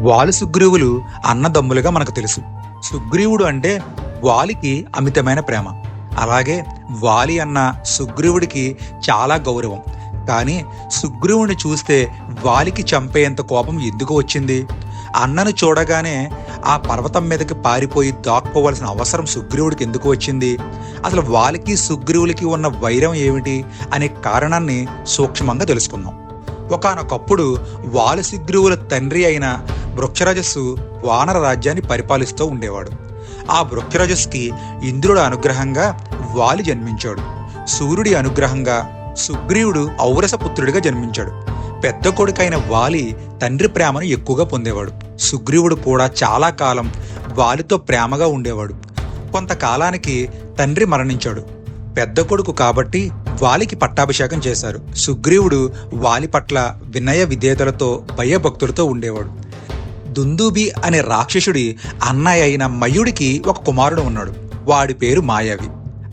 వాలి సుగ్రీవులు అన్నదమ్ములుగా మనకు తెలుసు. సుగ్రీవుడు అంటే వాలికి అమితమైన ప్రేమ. అలాగే వాలి అన్న సుగ్రీవుడికి చాలా గౌరవం. కానీ సుగ్రీవుని చూస్తే వాలికి చంపేంత కోపం ఎందుకు వచ్చింది? అన్నను చూడగానే ఆ పర్వతం మీదకి పారిపోయి దాక్కోవలసిన అవసరం సుగ్రీవుడికి ఎందుకు వచ్చింది? అసలు వాలికి సుగ్రీవులకి ఉన్న వైరం ఏమిటి అనే కారణాన్ని సూక్ష్మంగా తెలుసుకుందాం. ఒకానొకప్పుడు వాలి సుగ్రీవుల తండ్రి అయిన వృక్షరజస్సు వానర రాజ్యాన్ని పరిపాలిస్తూ ఉండేవాడు. ఆ వృక్షరజస్కి ఇంద్రుడు అనుగ్రహంగా వాలి జన్మించాడు. సూర్యుడి అనుగ్రహంగా సుగ్రీవుడు ఔరసపుత్రుడిగా జన్మించాడు. పెద్ద కొడుకైన వాలి తండ్రి ప్రేమను ఎక్కువగా పొందేవాడు. సుగ్రీవుడు కూడా చాలా కాలం వాలితో ప్రేమగా ఉండేవాడు. కొంతకాలానికి తండ్రి మరణించాడు. పెద్ద కొడుకు కాబట్టి వాలికి పట్టాభిషేకం చేశారు. సుగ్రీవుడు వాలి పట్ల వినయ విధేయతలతో భయభక్తులతో ఉండేవాడు. దుందూబి అనే రాక్షసుడి అన్నయ్య అయిన మయుడికి ఒక కుమారుడు ఉన్నాడు. వాడి పేరు మాయావి.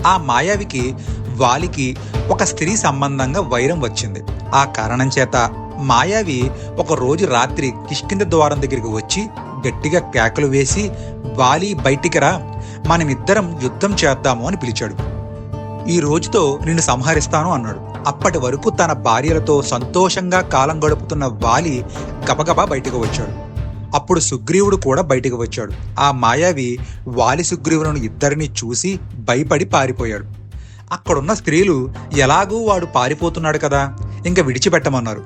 ఆ మాయావికి వాలికి ఒక స్త్రీ సంబంధంగా వైరం వచ్చింది. ఆ కారణం చేత మాయావి ఒక రోజు రాత్రి కిష్కింద ద్వారం దగ్గరికి వచ్చి గట్టిగా కేకలు వేసి వాలి బయటికి రా. మనమిద్దరం యుద్ధం చేద్దాము అని పిలిచాడు. ఈ రోజుతో నిన్ను సంహరిస్తాను అన్నాడు. అప్పటి వరకు తన భార్యలతో సంతోషంగా కాలం గడుపుతున్న వాలి గబగబా బయటకు వచ్చాడు. అప్పుడు సుగ్రీవుడు కూడా బయటకు వచ్చాడు. ఆ మాయావి వాలి సుగ్రీవులను ఇద్దరిని చూసి భయపడి పారిపోయాడు. అక్కడున్న స్త్రీలు ఎలాగూ వాడు పారిపోతున్నాడు కదా ఇంకా విడిచిపెట్టమన్నారు.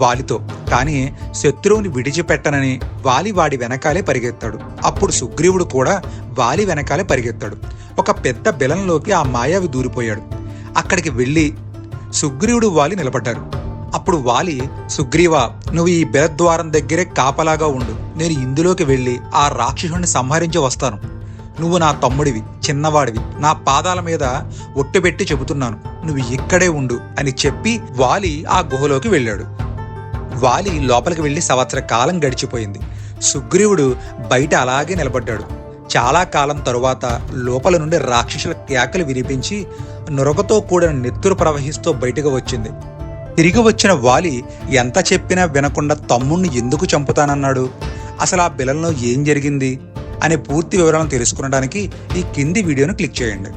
వాలితో కానీ శత్రువుని విడిచిపెట్టనని వాలి వాడి వెనకాలే పరిగెత్తాడు. అప్పుడు సుగ్రీవుడు కూడా వాలి వెనకాలే పరిగెత్తాడు. ఒక పెద్ద బెలంలోకి ఆ మాయావి దూరిపోయాడు. అక్కడికి వెళ్ళి సుగ్రీవుడు వాలి నిలబడ్డారు అప్పుడు వాలి సుగ్రీవా నువ్వు ఈ బెరద్వారం దగ్గరే కాపలాగా ఉండు. నేను ఇందులోకి వెళ్ళి ఆ రాక్షసుని సంహరించి వస్తాను. నువ్వు నా తమ్ముడివి చిన్నవాడివి. నా పాదాల మీద ఒట్టుపెట్టి చెబుతున్నాను. నువ్వు ఇక్కడే ఉండు అని చెప్పి వాలి ఆ గుహలోకి వెళ్ళాడు. వాలి లోపలికి వెళ్ళి సంవత్సర కాలం గడిచిపోయింది. సుగ్రీవుడు బయట అలాగే నిలబడ్డాడు. చాలా కాలం తరువాత లోపల నుండి రాక్షసుల కేకలు వినిపించి నురగతో కూడిన నెత్తురు ప్రవహిస్తూ బయటకు వచ్చింది. తిరిగి వచ్చిన వాలి ఎంత చెప్పినా వినకుండా తమ్ముణ్ణి ఎందుకు చంపుతానన్నాడు? అసలు ఆ పిల్లల్లో ఏం జరిగింది? అనే పూర్తి వివరాలను తెలుసుకునడానికి ఈ కింది వీడియోను క్లిక్ చేయండి.